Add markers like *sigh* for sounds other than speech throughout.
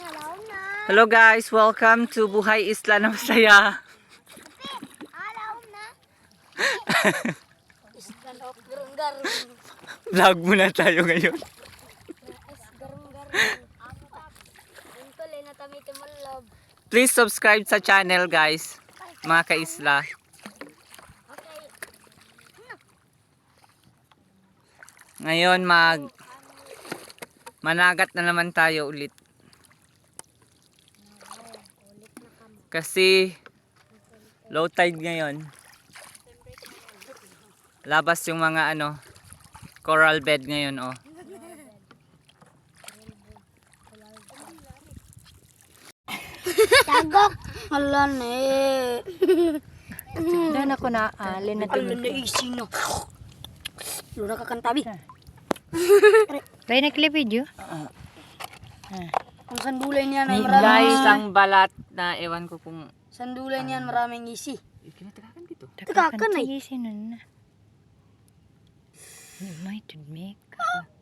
Alaw na. Hello guys, welcome to Buhay Isla na Masaya. Alaw *laughs* na. Vlog muna tayo ngayon. Please subscribe sa channel guys, mga kaisla. Ngayon mag managat na naman tayo ulit. Kasi low tide ngayon. Labas yung mga ano coral bed ngayon oh. Tagok. Ala na eh. Dan ako na alin na Ala na eh. Sino? Lura ka kantabi. Kaya na video? Ang sandulay niyan ay Guys, maraming ang balat na ewan ko kung Sandulay niyan maraming isi. kinatagakan dito. Takakan ay. Sinan na. United make.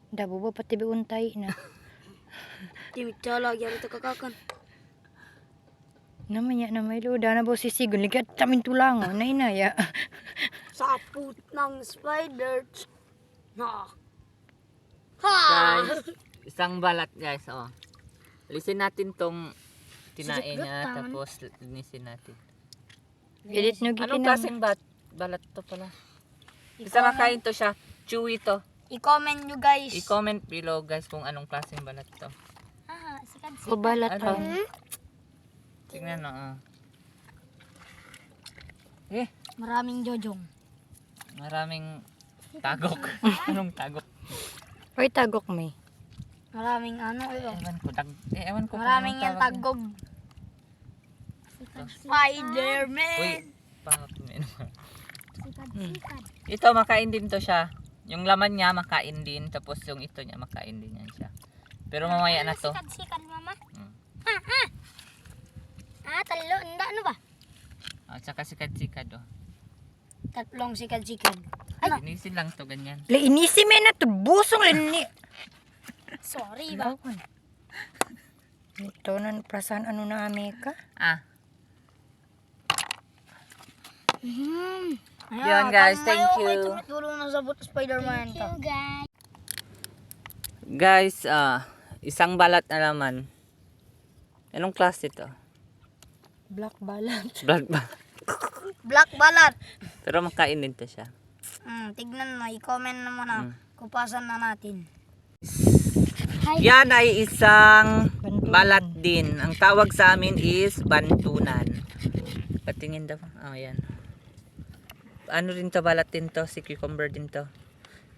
Dabo ba pati untay na. *laughs* Timitsala gyari takakan. Namanya na may luda na bo sisigon. Ligat tamin tulang. Na inaya. *laughs* Saput ng spider. Na. Ha! Guys, isang balat guys, oh. Alisin natin tong tinain niya, tapos linisin natin. Edit no Anong gikin klaseng bat balat to pala? Isa makain to siya. Chewy to. I-comment nyo guys. I-comment below guys kung anong klaseng balat to. Ah, sikat Ko balat Ano? Tingnan no. oh. Eh, Maraming jojong. maraming tagok. *laughs* anong tagok? Hoy tagok may. Maraming ano ito. Ewan ko. Tag, eh, ewan ko. kung Maraming yan tagog. Spider-Man. Uy, pangak Ito, makain din to siya. Yung laman niya, makain din. Tapos yung ito niya, makain din yan siya. Pero mamaya na to. Sikat-sikat mama. Mm. Ah, ah. Ah, talo. Hindi, ano ba? At saka sikad-sikad, oh. Tatlong sikat-sikat. Ano? Linisin lang to, ganyan. La inisi me na to busong lini. *laughs* Sorry ba? Ito na perasaan ano na Amerika. Ah, Hmm. Yun, guys. Thank you. Tulong na sabot Spider-Man to. guys, ah, isang balat na laman. Anong klase to? Black balat. *laughs* Black ba? Black balat. Pero makain din to siya. Hmm, tignan mo. I-comment na muna. Mm. Kupasan na natin. Yan ay isang balat din. Ang tawag sa amin is bantunan. Patingin daw. Oh, yan. Ano rin to, balat din to. Si cucumber din to.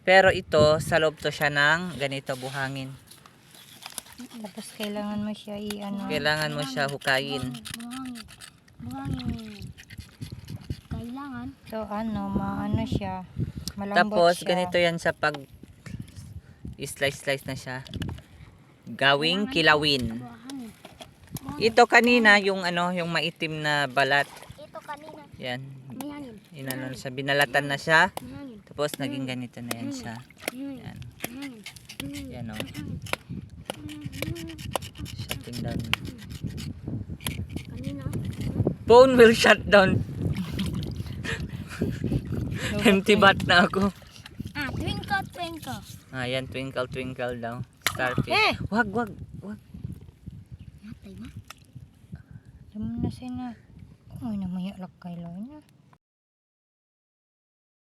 Pero ito, sa loob to siya ng ganito buhangin. Tapos kailangan mo siya i-ano. Kailangan mo siya hukayin. Buhangin. Buhangin. Kailangan. So ano, maano siya. Malambot Tapos, siya. ganito yan sa pag slice-slice na siya. Gawing kilawin. Ito kanina, yung ano, yung maitim na balat. Ito kanina. Yan. Inano na siya, binalatan na siya. Tapos, naging ganito na yan siya. Yan. Yan o. Shutting down. Kanina. Phone will shut down. *laughs* Empty bat na ako. Ah, twinkle, twinkle. Ah, yan, twinkle, twinkle daw. Starfish. Eh! Wag, wag, wag. Natay ma. Alam mo na siya na. Uy, namaya lang kay Loy na.